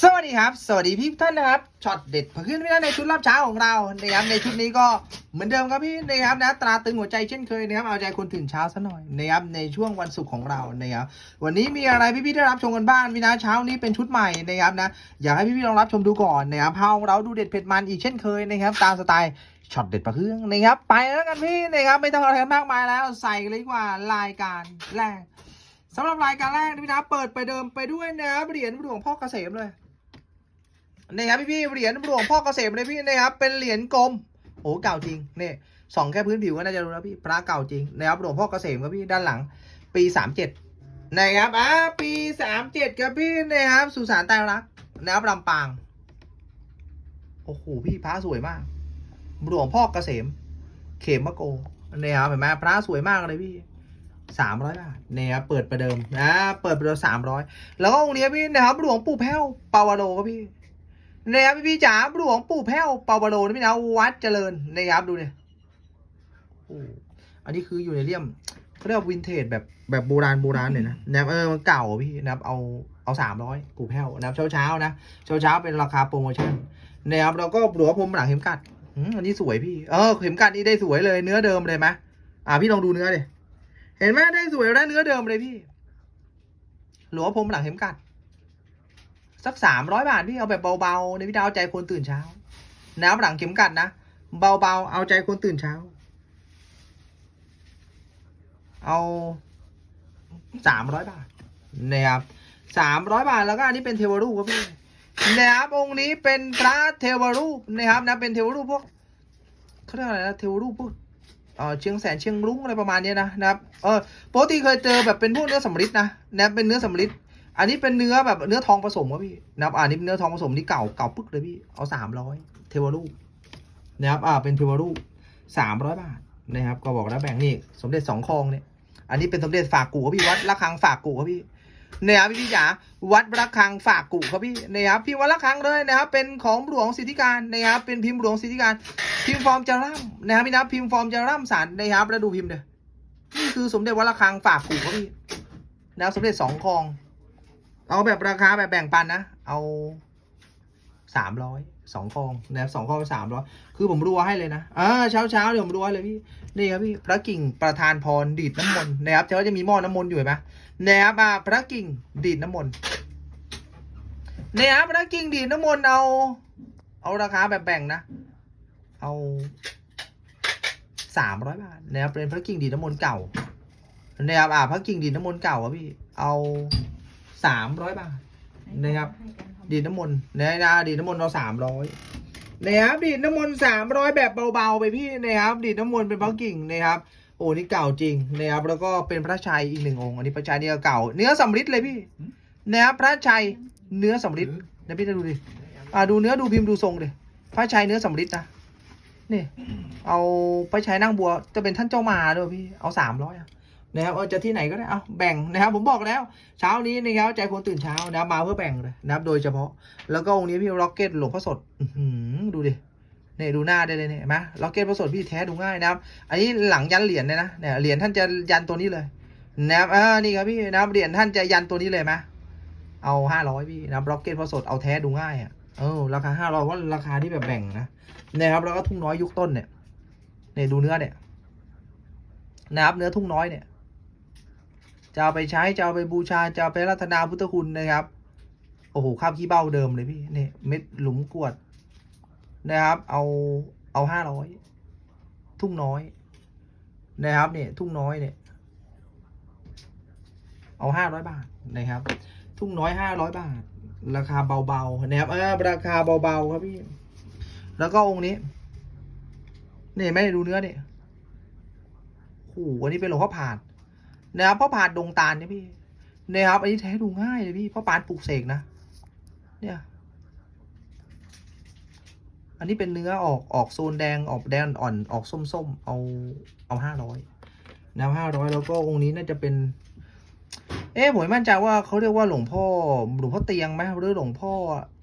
สวัสดีครับ สวัสดีพี่ท่านนะครับช็อตเด็ดเผขึ้นพี่ท่านในชุดรับเช้าของเรานะครับในชุดนี้ก็เหมือนเดิมครับพี่นะครับนะตราตึงหัวใจเช่นเคยนะครับเอาใจคนตื่นเช้าซะหน่อยนะครับในช่วงวันศุกร์ของเรานะครับวันนี้มีอะไรพี่พี่ๆได้รับชมกันบ้างพี่นะเช้านี้เป็นชุดใหม่นะครับนะอยากให้พี่พี่ๆลองรับชมดูก่อนนะครับพาของเราดูเด็ดเผ็ดมันอีกเช่นเคยนะครับตามสไตล์ช็อตเด็ดประเครื่องนะครับไปแล้วกันพี่นะครับไม่ต้องอะไรมากมายแล้วใส่เลยดีกว่ารายการแรก สำหรับรายการแรกนะพี่นะเปิดไปเดิมไปด้วยนะครับเหรียญหลวงพ่อเกษมเลยนะครับพี่พี่ๆเหรียญหลวงพ่อเกษมเลยพี่นะครับเป็นเหรียญกลมโอ้เก่าจริงเนี่ยสองแค่พื้นผิวก็น่าจะรู้แล้วพี่พระเก่าจริงนะครับหลวงพ่อเกษมครับพี่ด้านหลัง ปีสามเจ็ดนะครับอ่าปีสามเจ็ดครับพี่นะครับสุสานไตรรักนะครับลำปางโอ้โหพี่พระสวยมากหลวงพ่อเกษม เขมมะโกนะครับเห็นไหมพระสวยมากเลยพี่ สามร้อยบาทนะครับเปิดประเดิมนะเปิดประเดิมสามร้อยแล้วก็องค์นี้พี่นะครับหลวงปู่แพ้วปาวโลครับพี่นะครับพี่จ๋าหลวงปู่แพ้วเปาวโลนะพี่นะวัดเจริญนะครับดูเนี่ยอันนี้คืออยู่ในเลี่ยมเขาเรียกว่าวินเทจแบบแบบโบราณโบราณเลยนะนะครับเออมันเก่าพี่นะครับเอาเอาสามร้อยปู่แพ้วนะครับเช้าเช้านะเช้าเช้าเป็นราคาโปรโมชั่นนะครับแล้วก็หลวงพรมหลังเข็มกัดอันนี้สวยพี่เออเข็มกัดนี่ได้สวยเลยเนื้อเดิมเลยไหมอ่าพี่ลองดูเนื้อเดิ เห็นไหมได้สวยแล้เนื้อเดิมเลยพี่ หลวงพรมหลังเข็มกัด สักสามร้อยบาทพี่เอาแบบเบาๆในพี่ดาวใจคนตื่นเช้าน้ำหลังเข็มกัดนะเบาๆเอาใจคนตื่นเช้า เอาสามร้อยบาทนะครับสามร้อยบาทแล้วก็อันนี้เป็นเทวรูปครับพี่นะครับองค์นี้เป็นพระเทวรูปนะครับนะเป็นเทวรูปพวกเขาเรียกอะไรนะเทวรูปพวก เออเชียงแสนเชียงรุ้งอะไรประมาณนี้นะนะครับเออปกติเคยเจอแบบเป็นพวกเนื้อสำริดนะนะเป็นเนื้อสำริดอันนี้เป็นเนื้อแบบเนื้อทองผสมครับพี่นะครับอ่านี่เป็นเนื้อทองผสมนี่เก่าเก่าปึ๊กเลยพี่เอาสามร้อยเทวรูปนะครับอ่าเป็นเทวรูปสามร้อยบาทนะครับก็บอกแล้วแบ่งนี่สมเด็จสองคลองเนี่ยอันนี้เป็นสมเด็จฝากกูครับพี่วัดระฆังฝากกูครับพี่ นะครับพี่พี่จ๋าวัดระฆังฝากกูครับพี่นะครับพี่วัดระฆังเลยนะครับ เป็นของหลวงสิทธิการนะครับ เป็นพิมพ์หลวงสิทธิการ พิมพ์ฟอร์มจะร่ำนะครับพี่นะพิมพ์ฟอร์มจะร่ำสารนะครับแล้วดูพิมพ์เด้อนี่คือสมเด็จวัดระฆังฝากกูครับพี่นะสมเด็จสองคลอง เอาแบบราคาแบบแบ่งปันนะ เอาสามร้อยสองคองนะครับสองคองสามร้อยคือผมรัวให้เลยนะอ่าเช้าเช้าเดี๋ยวผมรัวเลยพี่นี่ครับพี่พระกิ่งประธานพรดีดน้ำมนต์นะครับเขาจะมีหม้อน้ำมนต์อยู่ไหม นะครับอ่าพระกิ่งดีดน้ำมนต์นะครับพระกิ่งดีดน้ำมนต์เอา เอาราคาแบบแบ่งนะ เอาสามร้อยบาทนะครับเป็นพระกิ่งดีดน้ำมนต์เก่านะครับอ่าพระกิ่งดีดน้ำมนต์เก่าอะพี่เอาสามร้อยบาทนะครับดีดน้ำมนต์นะนะดีดน้ำมนต์เราสามร้อยนะครับดีดน้ำมนต์สามร้อยแบบเบาๆไปพี่นะครับดีดน้ำมนต์เป็นพระกิ่งนะครับ โอ้นี่เก่าจริงนะครับแล้วก็เป็นพระชัยอีกหนึ่งองค์ อันนี้พระชัยนี่ก็เก่า เนื้อสำริดเลยพี่นะครับพระชัยเนื้อสำริดนะพี่จะดูดิอ่าดูเนื้อดูพิมพ์ดูทรงดิพระชัยเนื้อสำริดนะนี่ เอาพระชัยนั่งบัว จะเป็นท่านเจ้ามาด้วยพี่เอาสามร้อยนะครับเอาจะที่ไหนก็ได้เอาแบ่งนะครับ ผมบอกแล้ว เช้านี้นะครับใจคนตื่นเช้านะครับมาเพื่อแบ่งเลยนะครับโดยเฉพาะ แล้วก็องค์นี้พี่ล็อกเก็ตหลวงพ่อสดอื้อหือดูดิ เนี่ยดูหน้าได้เลยเนี่ยเห็นไหมล็อกเก็ตพระสดพี่แท้ดูง่ายนะครับ อันนี้หลังยันเหรียญเลยนะเนี่ยเหรียญท่านจะยันตัวนี้เลยนะครับเออนี่ครับพี่นะครับเหรียญท่านจะยันตัวนี้เลยไหมเอาห้าร้อยพี่นะครับล็อกเก็ตพระสดเอาแท้ดูง่ายอะเออราคาห้าร้อยว่าราคาที่แบบแบ่งนะนะครับแล้วก็ทุ่งน้อยยุคต้นเนี่ยเนี่ยดูเนื้อเนี่ยนะครับเนื้อทุ่งน้อยเนี่ยจะเอาไปใช้จะเอาไปบูชาจะเอาไปรัตนาพุทธคุณนะครับโอ้โหข้าวขี้เบ้าเดิมเลยพี่เนี่ยเม็ดหลุมกวด นะครับ เอาเอาห้าร้อยทุ่งน้อย นะครับเนี่ยทุ่งน้อยเนี่ยเอาห้าร้อยบาทนะครับ ทุ่งน้อยห้าร้อยบาท ราคาเบาๆนะครับเออราคาเบาๆครับพี่ แล้วก็องค์นี้เนี่ยไม่ได้ดูเนื้อเนี่ยโอ้โหอันนี้เป็นหลวงพ่อผาดนะครับพ่อปานดงตาลเนี่ยพี่นะครับอันนี้แท้ดูง่ายเลยพี่พ่อปานปลูกเสกนะ เนี่ย อันนี้เป็นเนื้อออกออกโซนแดงออกแดงอ่อนออกส้มๆเอาเอาห้าร้อยนะห้าร้อยแล้วก็องค์นี้น่าจะเป็น เอ๊ะผมมั่นใจว่าเขาเรียกว่าหลวงพ่อหลวงพ่อเตียงไหมหรือหลวงพ่อ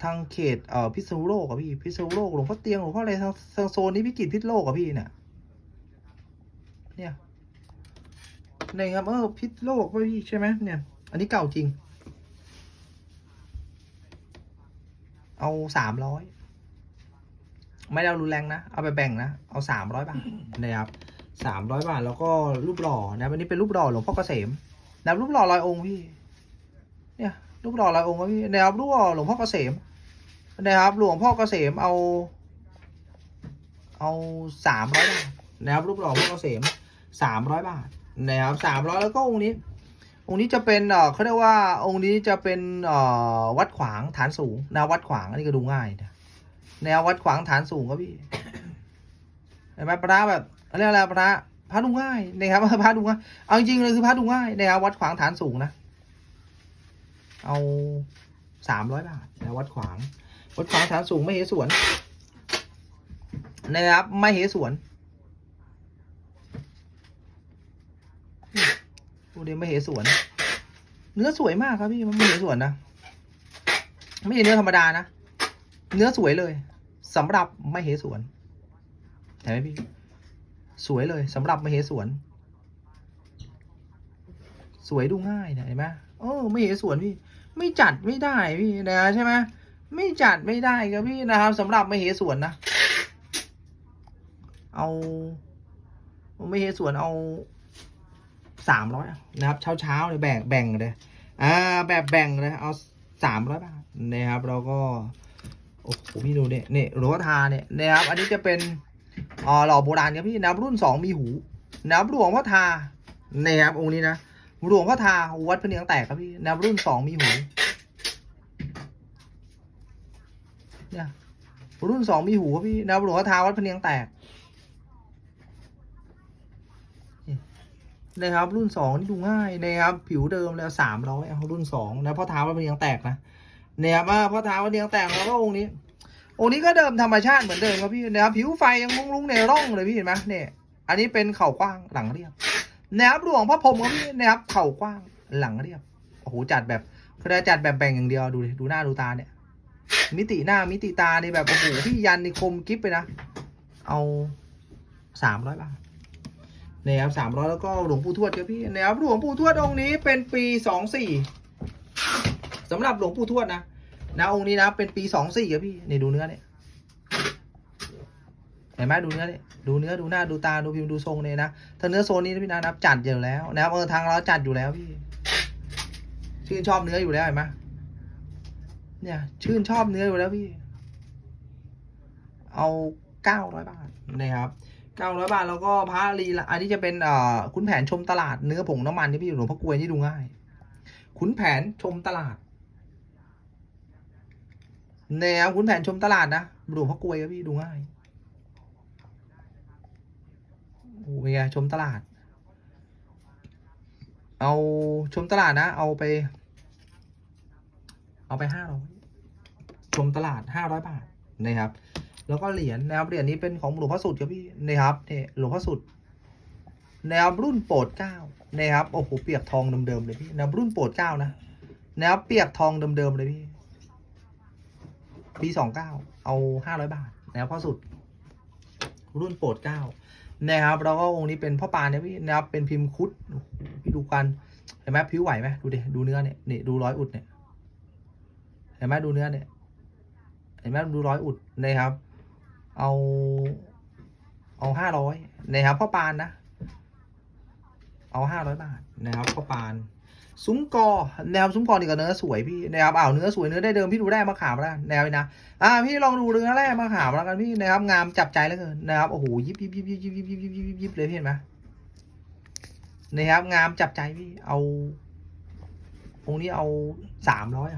ทางเขตเอ่อพิษณุโลกอะพี่พิษณุโลกหลวงพ่อเตียงหลวงพ่ออะไรทางทางโซนนี้พิจิตรพิษณุโลกอะพี่เนี่ยเนี่ยนี่ครับเออพิษโลกป่ะพี่ใช่ไหมเนี่ย อันนี้เก่าจริง เอาสามร้อย ไม่ได้เอารุนแรงนะ เอาไปแบ่งนะ เอาสามร้อยบาทนะครับสามร้อยบาทแล้วก็รูปหล่อนะวันนี้เป็นรูปหล่อหลวงพ่อเกษมนะครับรูปหล่อลอยองค์พี่ เนี่ยรูปหล่อลอยองค์ครับพี่นะครับรูปหล่อหลวงพ่อเกษมนะครับ หลวงพ่อเกษมเอา เอาสามร้อยบาทนะครับรูปหล่อหลวงพ่อเกษมสามร้อยบาทนะครับสามร้อยแล้วก็องค์นี้ องค์นี้จะเป็นเอ่อเขาเรียกว่าองค์นี้จะเป็นเอ่อวัดขวางฐานสูงแนววัดขวางอันนี้ก็ดูง่ายนะ แนววัดขวางฐานสูงครับพี่เห็นไหมพระแบบเรียกอะไรพระพระดูง่ายนะครับพระดูง่ายเอาจริงเลยคือพระดูง่ายนะครับวัดขวางฐานสูงนะเอาสามร้อยบาทนะวัดขวาง วัดขวางฐานสูงไม่เหสวนนะครับไม่เหสวนดูเดียวไม่เหสวนเนื้อสวยมากครับพี่มันไม่เหสวนนะไม่ใช่เนื้อธรรมดานะ เนื้อสวยเลยสำหรับไม่เหสวนเห็นไหมพี่ สวยเลยสำหรับไม่เหสวน สวยดูง่ายนะเห็นไหมโอ้ไม่เหสวนพี่ ไม่จัดไม่ได้พี่นะใช่ไหมไม่จัดไม่ได้ครับพี่นะครับสำหรับไม่เหสวนนะ เอาไม่เหสวนเอาสามร้อยนะครับ เช้าเช้าเลยแบ่งแบ่งเลยอ่าแบบแบ่งเลยเอาสามร้อยบาทนะครับเราก็ โอ้โหพี่ดูเนี่ยเนี่ยหลวงพ่อทาเนี่ยนะครับ อันนี้จะเป็นอ่าหล่อโบราณครับพี่นับรุ่นสองมีหูนับหลวงพ่อทานะครับองค์นี้นะหลวงพ่อทาวัดพระเนียงแตกครับพี่นับรุ่นสองมีหูเนี่ยรุ่นสองมีหูครับพี่นับหลวงพ่อทาวัดพระเนียงแตกนะครับรุ่นสองนี่ดูง่ายนะครับ ผิวเดิมแล้วสามร้อยเอารุ่นสองนะพ่อเท้ามันยังแตกนะ เนี่ยครับอ่าพ่อเท้ามันยังแตกแล้วก็องค์นี้ องค์นี้ก็เดิมธรรมชาติเหมือนเดิมครับพี่นะครับผิวไฟยังมุ้งลุงในร่องเลยพี่เห็นไหมเนี่ยอันนี้เป็นเข่ากว้างหลังเรียบแนวหลวงพ่อพรหมครับพี่นะครับเข่ากว้างหลังเรียบโอ้โหจัดแบบคือได้จัดแบบแบ่งอย่างเดียวดูดูหน้าดูตาเนี่ย มิติหน้ามิติตาในแบบโอ้โหพี่ยันในคมกิ๊บไปนะ เอาสามร้อยบาทนะครับสามร้อยแล้วก็หลวงปู่ทวดครับพี่นะครับหลวงปู่ทวดองค์นี้เป็นปีสองสี่สำหรับหลวงปู่ทวดนะ นะองค์นี้นะเป็นปีสองสี่ครับพี่นี่ดูเนื้อเนี่ยเห็นไหมดูเนื้อเนี่ยดูเนื้อดูหน้าดูตาดูพิมพ์ดูทรงเนี่ยนะถ้าเนื้อโซนนี้นะพี่นะนับจัดอยู่แล้วนะครับเออทางเราจัดอยู่แล้วพี่ ชื่นชอบเนื้ออยู่แล้วเห็นไหมเนี่ย ชื่นชอบเนื้ออยู่แล้วพี่ เอาเก้าร้อยบาทนะครับเก้าร้อยบาทแล้วก็พระลีละอันนี้จะเป็นเอ่อขุนแผนชมตลาดเนื้อผงน้ำมันที่พี่อยู่หลวงพ่อกลวยนี่ดูง่ายขุนแผนชมตลาด แนวขุนแผนชมตลาดนะหลวงพ่อกลวยครับพี่ดูง่ายโอ้ยชมตลาด เอาชมตลาดนะ เอาไป เอาไปห้าร้อยชมตลาดห้าร้อยบาทนะครับ แล้วก็เหรียญนะครับเหรียญนี้เป็นของหลวงพ่อสุดครับพี่นะครับเนี่ยหลวงพ่อสุดนะครับรุ่นโปรดเก้านะครับโอ้โหเปียกทองเดิมๆเลยพี่นะครับรุ่นโปรดเก้านะนะครับเปียกทองเดิมๆเลยพี่ ปีสองเก้าเอาห้าร้อยบาทนะครับพ่อสุด รุ่นโปรดเก้านะครับแล้วก็องค์นี้เป็นพ่อปานเนี่ยพี่นะครับเป็นพิมพ์คุดพี่ดูกันเห็นไหมผิวไหวไหมดูดิดูเนื้อเนี่ยนี่ดูร้อยอุดเนี่ยเห็นไหมดูเนื้อเนี่ยเห็นไหมดูร้อยอุดนะครับ เอาเอาห้าร้อยนะครับพ่อปานนะ เอาห้าร้อยบาทนะครับพ่อปาน ซุ้มกอแนวซุ้มกอนี่ก็เนื้อสวยพี่นะครับอ้าวเนื้อสวยเนื้อได้เดิมพี่ดูได้มาขามแล้วแนวนะอ่าพี่ลองดูเนื้อแรกมาขามแล้วกันพี่นะครับงามจับใจแล้วเกินนะครับโอ้โหยิบยิบยิบยิบยิบยิบยิบยิบยิบยิบเลยเห็นไหมนะครับงามจับใจพี่เอาองค์นี้เอาสามร้อย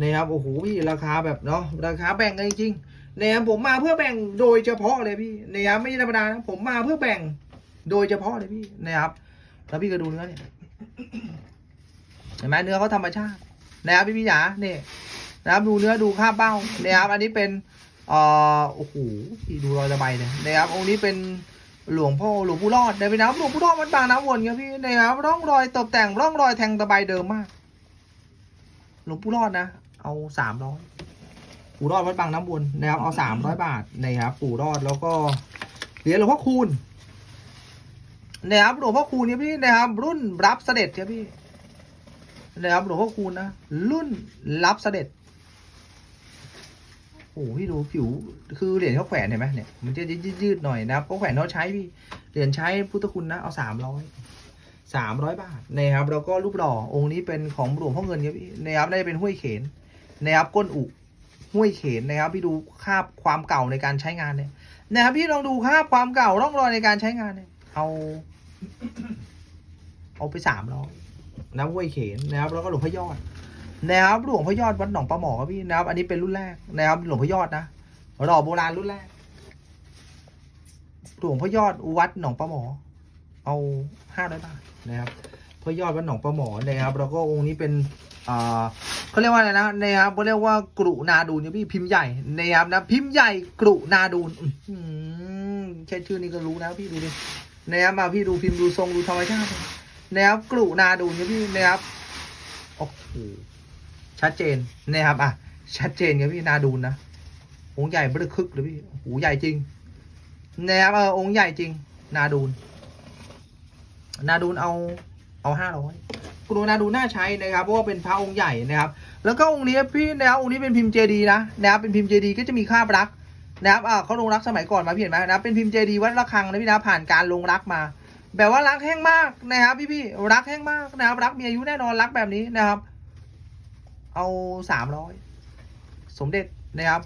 นะครับโอ้โหพี่ราคาแบบเนาะราคาแบ่งกันจริงๆนะครับผมมาเพื่อแบ่งโดยเฉพาะเลยพี่นะครับไม่ธรรมดานะผมมาเพื่อแบ่งโดยเฉพาะเลยพี่นะครับแล้วพี่ก็ดูเนื้อเนี่ย เห็นไหมเนื้อเขาธรรมชาตินะครับพี่พี่จ๋าเนี่ยนะครับดูเนื้อดูค่าเบ้านะครับอันนี้เป็นเอ่อโอ้โหดูรอยระบายเลยนะครับองค์นี้เป็นหลวงพ่อหลวงปู่รอดนพี่นะครับหลวงปู่รอดมันบางน้ำวนครับพี่นะครับร่องรอยตกแต่งร่องรอยแทงตะไบเดิมมาก หลวงปู่รอดนะ เอาสามร้อยปู่รอดวัดบางน้ำวนนะครับเอาสามร้อยบาทนะครับปู่รอดแล้วก็เหรียญหลวงพ่อคูณนะครับหลวงพ่อคูณเนี่ยพี่นะครับรุ่นรับเสด็จครับพี่ นะครับหลวงพ่อคูณนะ รุ่นรับเสด็จโอ้โหพี่ดูผิวคือเหรียญเขาแขวนเห็นไหมเนี่ยมันจะยืดๆหน่อยนะครับเขาแขวนเขาใช้พี่เหรียญใช้พุทธคุณนะเอาสามร้อยสามร้อยบาทนะครับแล้วก็รูปหล่อองค์นี้เป็นของหลวงพ่อเงินครับพี่นะครับน่าจะเป็นห้วยเขนนะครับก้นอุห้วยเขนนะครับ พี่ดูคาบความเก่าในการใช้งานเนี่ยนะครับพี่ลองดูคาบความเก่าร่องรอยในการใช้งานเนี่ยเอา เอาไปสามร้อย นะห้วยเขนนะครับ แล้วก็หลวงพ่อยอดนะครับหลวงพ่อยอดวัดหนองปลาหมอครับพี่นะครับ อันนี้เป็นรุ่นแรกนะครับหลวงพ่อยอดนะหล่อโบราณรุ่นแรกหลวงพ่อยอดวัดหนองปลาหมอ เอาห้าร้อยบาทนะครับพ่อยอดวัดหนองปลาหมอนะครับ แล้วก็องค์นี้เป็นอ่าเขาเรียกว่าอะไรนะนะครับเขาเรียกว่ากรุนาดูนเนี่ยพี่พิมพ์ใหญ่นะครับนะพิมพ์ใหญ่กรุนาดูนแค่ชื่อนี้ก็รู้แล้วพี่ดูดินะครับมาพี่ดูพิมพ์ดูทรงดูธรรมชาติ นะครับกรุนาดูนเนี่พี่นะครับโอ้โหชัดเจนนะครับอะชัดเจนครับพี่นาดูนนะองค์ใหญ่เบ้คึกเลยพี่โอ้โหใหญ่จริงนะครับเออองค์ใหญ่จริง นาดูน นาดูนเอาเอาห้าร้อยกรุณาดูน่าใช้นะครับ เพราะว่าเป็นพระองค์ใหญ่นะครับ แล้วก็องค์นี้พี่นะครับองค์นี้เป็นพิมพ์เจดีนะนะครับเป็นพิมพ์เจดีก็จะมีคราบรักนะครับอ่าเขาลงรักสมัยก่อนมาเห็นไหมนะครับเป็นพิมพ์เจดีวัดระฆังนะพี่นะผ่านการลงรักมา แบบว่ารักแห้งมากนะครับ พี่พี่รักแห้งมากนะครับ รักมีอายุแน่นอนรักแบบนี้นะครับ เอาสามร้อยสมเด็จนะครับ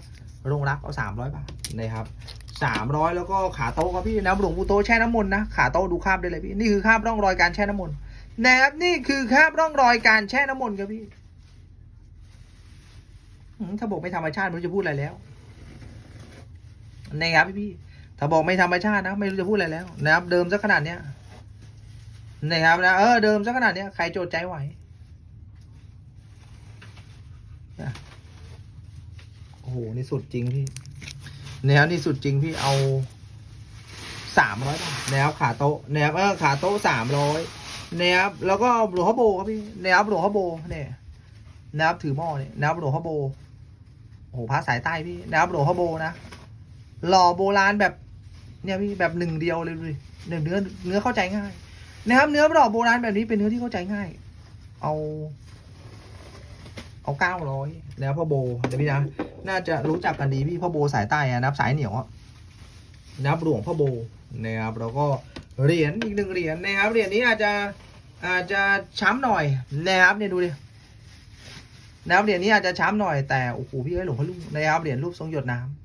โรงรักเอาสามร้อยบาทนะครับสามร้อยแล้วก็ขาโต๊ะครับพี่นะหลวงปู่โตแช่น้ำมนต์นะขาโต๊ะดูคราบได้เลยพี่นี่คือคราบร่องรอยการแช่น้ำมนต์นะครับนี่คือคราบร่องรอยการแช่น้ำมนต์ครับพี่ถ้าบอกไม่ธรรมชาติไม่รู้จะพูดอะไรแล้วนะครับพี่พี่ ถ้าบอกไม่ธรรมชาตินะ ไม่รู้จะพูดอะไรแล้วนะครับ เดิมซะขนาดเนี้ยนะครับนะเออเดิมซะขนาดเนี้ยใครโจทย์ใจไหวโอ้โหนี่สุดจริงพี่นะครับนี่สุดจริงพี่เอาสามร้อยบาทนะครับขาโต๊ะนะครับเออขาโต๊ะสามร้อยนะครับแล้วก็หลวงพ่อโบครับพี่นะครับหลวงพ่อโบเนี่ยนะครับถือหม้อเนี่ยนะครับหลวงพ่อโบโอ้โหพระสายใต้พี่นะครับหลวงพ่อโบนะหล่อโบราณแบบ เนี่ยพี่แบบหนึ่งเดียวเลยดูดิเนื้อเนื้อเนื้อเข้าใจง่าย นะครับ เนื้อหล่อโบราณแบบนี้เป็นเนื้อที่เข้าใจง่าย เอา เอาเก้าร้อยแล้วพ่อโบเดี๋ยวพี่นะน่าจะรู้จักกันดีพี่พ่อโบสายใต้อะนับสายเหนียวอะนับหลวงพ่อโบนะครับแล้วก็เหรียญอีกหนึ่งเหรียญนะครับเหรียญนี้อาจจะอาจจะช้ำหน่อยนะครับเนี่ยดูดินะครับเหรียญนี้อาจจะช้ำหน่อยแต่โอ้โหพี่เอ้หลวงพ่อลุงนะครับเหรียญรูปทรงหยดน้ำเ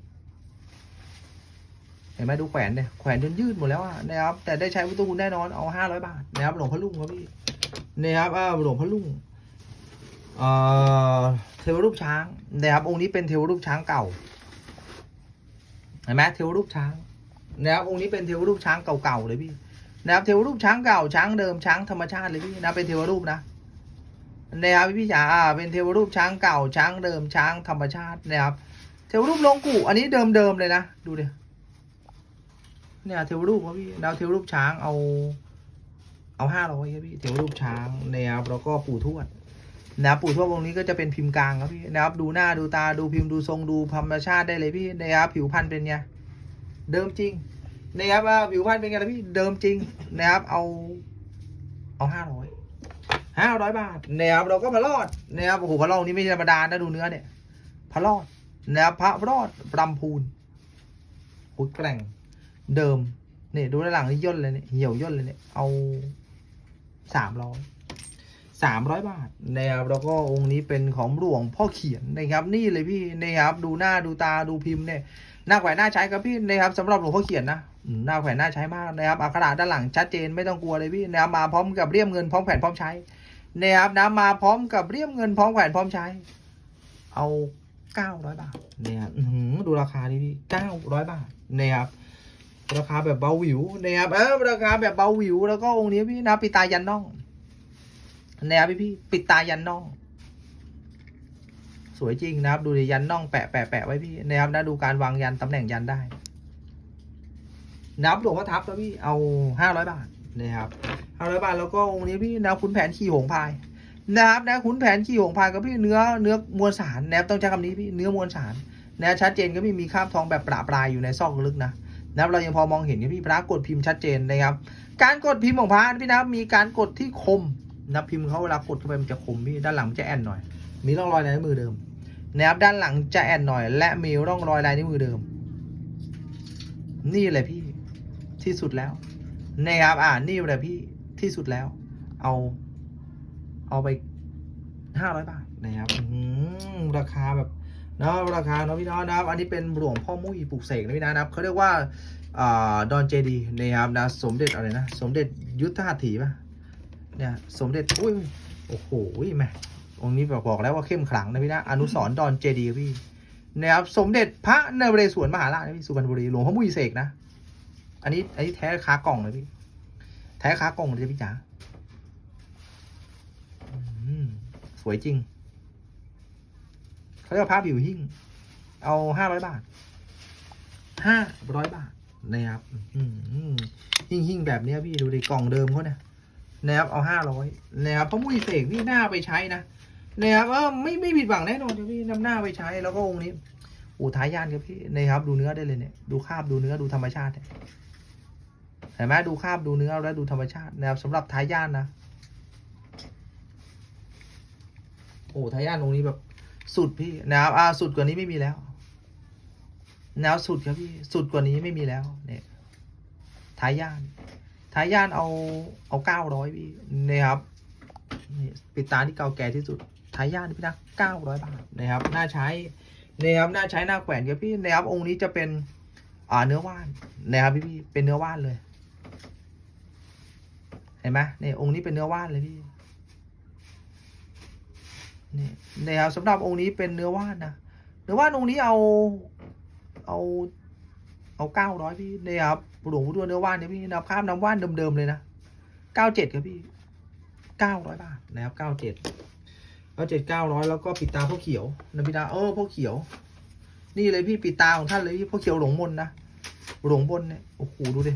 ห็นไหมดูแขวนเนี่ยแขวนจนยืดหมดแล้วอะนะครับ แต่ได้ใช้วัตถุคุณแน่นอนเอาห้าร้อยบาทนะครับหลวงพ่อลุงครับพี่นะครับอ่าหลวงพ่อลุงเอ่อเทวรูปช้างนะครับองค์นี้เป็นเทวรูปช้างเก่าเห็นไหมเทวรูปช้างนะครับองค์นี้เป็นเทวรูปช้างเก่าๆเลยพี่นะครับเทวรูปช้างเก่าช้างเดิมช้างธรรมชาติเลยพี่นะเป็นเทวรูปนะนะครับพี่จ๋าอ่าเป็นเทวรูปช้างเก่าช้างเดิมช้างธรรมชาตินะครับเทวรูปลงกู่อันนี้เดิมๆเลยนะดูดิ เนี่ยเทวรูปครับพี่ดาวเทวรูปช้างเอา เอาห้าร้อยครับพี่เทวรูปช้างนะครับแล้วก็ปู่ทวดนะครับปู่ทวดวงนี้ก็จะเป็นพิมพ์กลางครับพี่นะครับดูหน้าดูตาดูพิมพ์ดูทรงดูธรรมชาติได้เลยพี่นะครับผิวพรรณเป็นไงเดิมจริงนะครับว่าผิวพรรณเป็นไงล่ะพี่เดิมจริงนะครับเอาเอาห้าร้อยห้าร้อยบาทนะครับเราก็พระรอดนะครับโอ้โหพระรอดนี่ไม่ธรรมดานะดูเนื้อเนี่ยพระรอดนะครับพระรอดรำพูนโอ้ยแกร่ง เดิมเนี่ยดูด้านหลังนี่ย่นเลยเนี่ยเหี่ยวย่นเลยเนี่ยเอาสามร้อยสามร้อยบาทนะครับแล้วก็องค์นี้เป็นของหลวงพ่อเขียนนะครับ นี่เลยพี่นะครับดูหน้าดูตาดูพิมพ์เนี่ยหน้าแขวนหน้าใช้ครับพี่นะครับสำหรับหลวงพ่อเขียนนะหน้าแขวนหน้าใช้มากนะครับอักขระด้านหลังชัดเจนไม่ต้องกลัวเลยพี่นะครับมาพร้อมกับเรียมเงินพร้อมแขวนพร้อมใช้นะครับนะมาพร้อมกับเรียมเงินพร้อมแขวนพร้อมใช้ เอาเก้าร้อยบาทนะครับหือดูราคาดิพี่เก้าร้อยบาทนะครับ ราคาแบบเบาหวิวนะครับเออราคาแบบเบาหวิว แล้วก็องค์นี้พี่นะปิตายันน่องนะครับพี่พี่ปิตายันน่อง สวยจริงนะครับ ดูดิยันน่องแปะแปะแปะไว้พี่นะครับนะดูการวางยันตำแหน่งยันได้นับหลวงพ่อทับแล้วพี่เอาห้าร้อยบาทนะครับห้าร้อยบาทแล้วก็องค์นี้พี่นะขุนแผนขี่หงพายนะครับนะขุนแผนขี่หงพายกับพี่เนื้อเนื้อมวลสารนะครับต้องใช้คำนี้พี่เนื้อมวลสารนะชัดเจนก็พี่มีคราบทองแบบประปรายอยู่ในซอกลึกนะ นะครับเรายังพอมองเห็นครับพี่พระกดพิมพ์ชัดเจนนะครับ การกดพิมพ์ของพระพี่นะมีการกดที่คมนับพิมพ์เขาเวลากดเข้าไปมันจะคมพี่ด้านหลังจะแอนหน่อย มีร่องรอยในมือเดิมนะครับด้านหลังจะแอนหน่อย และมีร่องรอยลายนิ้วมือเดิม นี่เลยพี่ที่สุดแล้วนะครับอ่านี่เลยพี่ที่สุดแล้ว เอา เอาไปห้าร้อยบาทนะครับราคาแบบ นะราคาเนาะพี่น้องนะครับ อันนี้เป็นหลวงพ่อมุ้ยปลูกเสกนะพี่นะครับเขาเรียกว่าอ่าดอนเจดีนะครับนะสมเด็จอะไรนะ สมเด็จยุทธหัตถีป่ะเนี่ยสมเด็จอุ้ยโอ้โหแม่องค์นี้บอกบอกแล้วว่าเข้มขลังนะพี่นะอนุสร์ดอนเจดีพี่นะครับสมเด็จพระนเรศวรมหาราชนะพี่สุพรรณบุรีหลวงพ่อมุ้ยเสกนะ อันนี้อันนี้แท้คากล่องเลยพี่แท้คากล่องเลยพี่จ๋าสวยจริง เขาเรียกว่าผ้าผิวหิ่งเอาห้าร้อยบาทห้าร้อยบาทนะครับหิ่งหิ่งแบบเนี้ยพี่ดูในกล่องเดิมเขาเนี่ยนะครับเอาห้าร้อยนะครับพระมุ้ยเสกพี่หน้าไปใช้นะนะครับเออไม่ไม่ผิดหวังแน่นอนพี่นำหน้าไปใช้แล้วก็องค์นี้โอ้ท้ายยานครับพี่นะครับดูเนื้อได้เลยเนี่ยดูคาบดูเนื้อดูธรรมชาติเห็นไหมดูคาบดูเนื้อและดูธรรมชาตินะครับสำหรับท้ายยานนะโอ้ท้ายยานตรงนี้แบบ สุดพี่นะครับอ่าสุดกว่านี้ไม่มีแล้วแนวสุดครับพี่สุดกว่านี้ไม่มีแล้วเนี่ยท้ายย่านท้ายย่านเอาเอาเก้าร้อยพี่นี่ครับนี่ปิดตาที่เก่าแก่ที่สุดท้ายย่านพี่นะเก้าร้อยบาทนะครับน่าใช้นะครับน่าใช้หน่าแขวนครับพี่นะครับองค์นี้จะเป็นอ่าเนื้อว่านนะครับพี่พี่เป็นเนื้อว่านเลย เห็นไหมเนี่ยองค์นี้เป็นเนื้อว่านเลยพี่ นี่นะครับสำหรับองค์นี้เป็นเนื้อว่านนะเนื้อว่านองค์นี้เอาเอาเอาเก้าร้อยพี่เนี่ยครับหลวงพ่อทวดเนื้อว่านเนี่ยพี่นะครับข้ามน้ำว่านเดิมๆเลยนะเก้าเจ็ดครับพี่เก้าร้อยบาทนะครับเก้าเจ็ดเก้าเจ็ดเก้าร้อยแล้วก็ปิดตาพ่อเขียวนะพี่ดาเออพ่อเขียว นี่เลยพี่ปิดตาของท่านเลยพี่พ่อเขียวหลงมนนะหลงบนเนี่ยโอ้โหดูดิ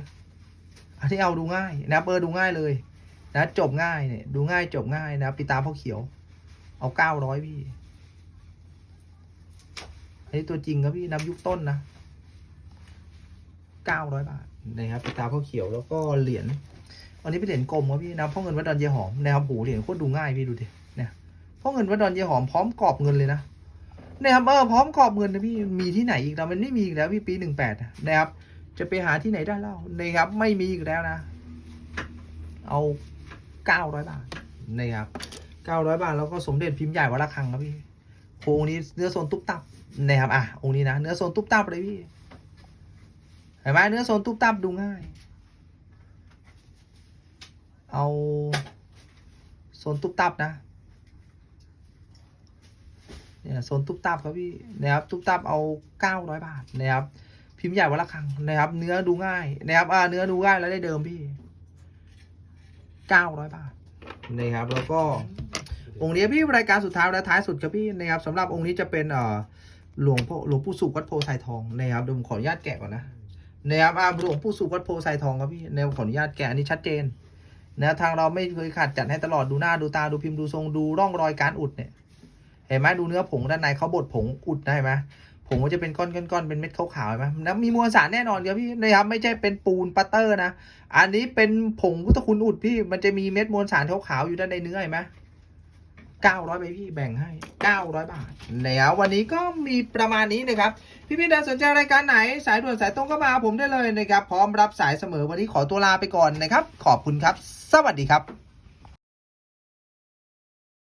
อันนี้เอาดูง่ายนะเบอร์ดูง่ายเลย นะจบง่ายเนี่ยดูง่ายจบง่ายนะปิดตาพ่อเขียว เอาเก้าร้อยพี่ อันนี้ตัวจริงครับพี่นับยุคต้นนะเก้าร้อยบาทนะครับปิดตาพ่อเขียวแล้วก็เหรียญ อันนี้เป็นเหรียญกลมครับพี่นะพ่อเงินวัดดอนเยหอมนะครับโหเหรียญโคตรดูง่ายพี่ดูดิเนี่ยพ่อเงินวัดดอนเยหอมพร้อมกรอบเงินเลยนะนะครับเออพร้อมกรอบเงินนะพี่มีที่ไหนอีกแล้วมันไม่มีอีกแล้วพี่ปีหนึ่งแปดนะครับ จะไปหาที่ไหนได้เล่านะครับ ไม่มีอีกแล้วนะ เอาเก้าร้อยบาทนะครับ เก้าร้อยบาท แล้วก็สมเด็จพิมพ์ใหญ่วัดระฆังครับพี่โครงนี้เนื้อโซนตุ๊บตับนะครับอะองค์นี้นะเนื้อโซนตุ๊บตับเลยพี่เห็นไหมเนื้อโซนตุ๊บตับดูง่าย เอาโซนตุ๊บตับนะเนี่ยโซนตุ๊บตับครับพี่นะครับตุ๊บตับเอาเก้าร้อยบาทนะครับพิมพ์ใหญ่วัดระฆังนะครับ เนื้อดูง่ายนะครับอ่าเนื้อดูง่ายแล้วได้เดิมพี่เก้าร้อยบาท นะครับ แล้วก็องค์นี้พี่รายการสุดท้ายและท้ายสุดครับพี่นะครับสำหรับองค์นี้จะเป็นเอ่อหลวงพ่อหลวงปู่สุขวัดโพไซทองนะครับเดี๋ยวผมขออนุญาตแกะก่อนนะนะครับอ่าหลวงปู่สุขวัดโพไซทองครับพี่แนวขออนุญาตแกะอันนี้ชัดเจนนะทางเราไม่เคยขาดจัดให้ตลอดดูหน้าดูตาดูพิมพ์ดูทรงดูร่องรอยการอุดเนี่ยเห็นไหมดูเนื้อผงด้านในเขาบดผงอุดได้ไหม ผงมันจะเป็นก้อนๆเป็นเม็ดขาวๆเห็นไหมแล้วมีมวลสารแน่นอนครับพี่นะครับไม่ใช่เป็นปูนปัตเตอร์นะ อันนี้เป็นผงพุทธคุณอุดพี่มันจะมีเม็ดมวลสารขาวๆอยู่ด้านในเนื้อเห็นไหมเก้าร้อยไปพี่แบ่งให้เก้าร้อยบาท แล้ววันนี้ก็มีประมาณนี้นะครับ พี่พี่ๆใดสนใจรายการไหนสายด่วนสายตรงก็มาหาผมได้เลยนะครับ พร้อมรับสายเสมอวันนี้ขอตัวลาไปก่อนนะครับ ขอบคุณครับ สวัสดีครับ